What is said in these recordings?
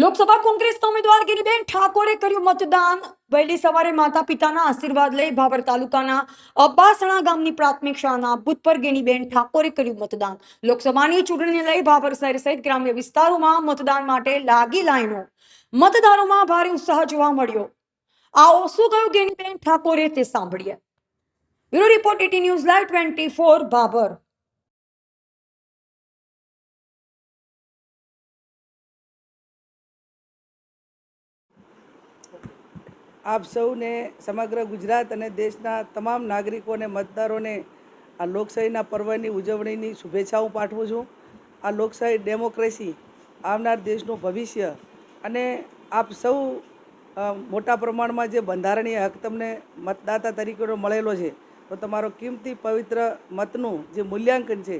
લોકસભા કોંગ્રેસના ઉમેદવાર ગિરિબેન ઠાકોરે કર્યું મતદાન. વહેલી સવારે માતા પિતાના આશીર્વાદ લઈ ભાભર તાલુકાના અબ્બાસણા ગામની પ્રાથમિક શાળાના બુથ પર ઠાકોરે કર્યું મતદાન. લોકસભાની ચૂંટણીને લઈ ભાભર શહેર સહિત ગ્રામ્ય વિસ્તારોમાં મતદાન માટે લાગી લાઈનો. મતદારોમાં ભારે ઉત્સાહ જોવા મળ્યો. આવો શું કહ્યું ગેણીબેન ઠાકોરે તે સાંભળીએ. Bureau report AT news live twenty four Bhabhar. આપ સૌને સમગ્ર ગુજરાત અને દેશના તમામ નાગરિકોને મતદારોને આ લોકશાહીના પર્વની ઉજવણીની શુભેચ્છાઓ પાઠવું છું. આ લોકશાહી ડેમોક્રેસી આવનાર દેશનું ભવિષ્ય અને આપ સૌ મોટા પ્રમાણમાં જે બંધારણીય હક તમને મતદાતા તરીકેનો મળેલો છે, તો તમારો કિંમતી પવિત્ર મતનું જે મૂલ્યાંકન છે,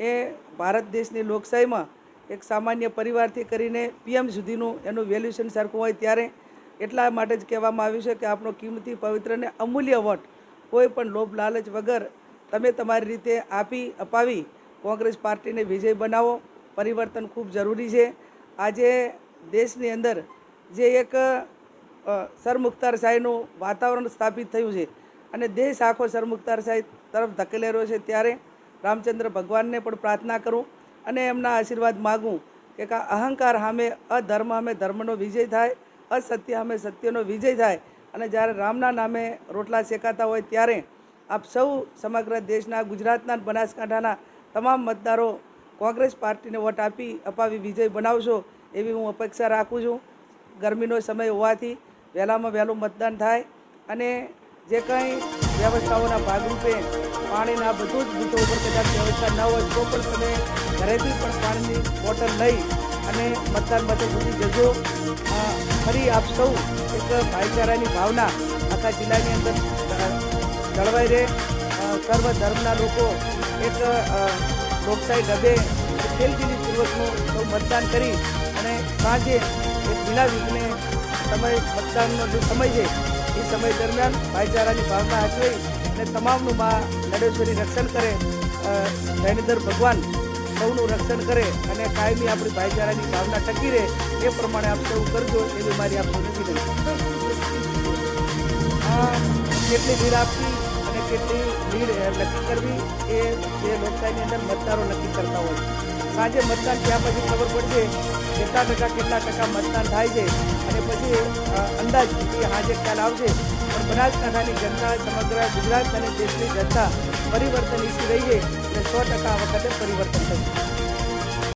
એ ભારત દેશની લોકશાહીમાં એક સામાન્ય પરિવારથી કરીને પીએમ સુધીનું એનું વેલ્યુશન સરખું હોય ત્યારે એટલા માટે જ કહેવામાં આવ્યું છે કે આપણો કિંમતી પવિત્ર અને અમૂલ્ય વોટ, કોઈ પણ લોભ, લાલચ વગર તમે તમારી રીતે આપી, અપાવી, કોંગ્રેસ પાર્ટીને વિજય બનાવો. પરિવર્તન ખૂબ જરૂરી છે. આજે દેશની અંદર જે એક સરમુખતારશાહીનું વાતાવરણ સ્થાપિત થયું છે અને દેશ આખો સરમુખતારશાહી તરફ ધકેલાઈ રહ્યો છે ત્યારે રામચંદ્ર ભગવાનને પણ પ્રાર્થના કરું અને એમના આશીર્વાદ માગું કે અહંકાર સામે, અધર્મ સામે ધર્મનો વિજય થાય અસત્ય, અમે સત્યનો વિજય થાય. અને જ્યારે રામના નામે રોટલા શેકાતા હોય ત્યારે આપ સૌ સમગ્ર દેશના, ગુજરાતના બનાસકાંઠાના તમામ મતદારો કોંગ્રેસ પાર્ટીને વોટ આપી, અપાવી વિજય બનાવશો એવી હું અપેક્ષા રાખું છું. ગરમીનો સમય હોવાથી વહેલામાં વહેલું મતદાન થાય અને જે કંઈ વ્યવસ્થાઓના ભાગરૂપે પાણીના બધું જ બૂથો ઉપર કદાચ વ્યવસ્થા ન હોય તો પણ તમે ઘરેથી પણ પાણીની બોટલ લઈ અને મતદાન મથક સુધી જજો. ફરી આપ સૌ એક ભાઈચારાની ભાવના આખા જિલ્લાની અંદર જળવાઈ રહે. સર્વ ધર્મના લોકો એક લોકશાહી ઢબે ખેલદિલી પૂર્વકનું સૌ મતદાન કરી અને સાંજે એક વિના વિઘ્ને સમય મતદાનનો જે સમય છે એ સમય દરમિયાન ભાઈચારાની ભાવના હાચવી અને તમામનું મા નડેશ્વરી રક્ષણ કરે. અ, ભગવાન સૌનું રક્ષણ કરે અને કાયમી આપણી ભાઈચારાની ભાવના ટકી રહે એ પ્રમાણે આપ સૌ કરજો એવી મારી આપ સૌને આ કેટલી ભીડ આપવી અને કેટલી ભીડ નક્કી કરવી એ જે લોકશાહીની અંદર મતદારો નક્કી કરતા હોય. સાંજે મતદાન થયા પછી ખબર પડશે કેટલા ટકા કેટલા ટકા મતદાન થાય છે અને પછી અંદાજ એ હાજર ખ્યાલ આવશે. પણ બનાસકાંઠાની જનતા સમગ્ર ગુજરાત અને દેશની જનતા પરિવર્તન ઈચ્છી રહી છે એટલે સો ટકા વખતે પરિવર્તન થશે.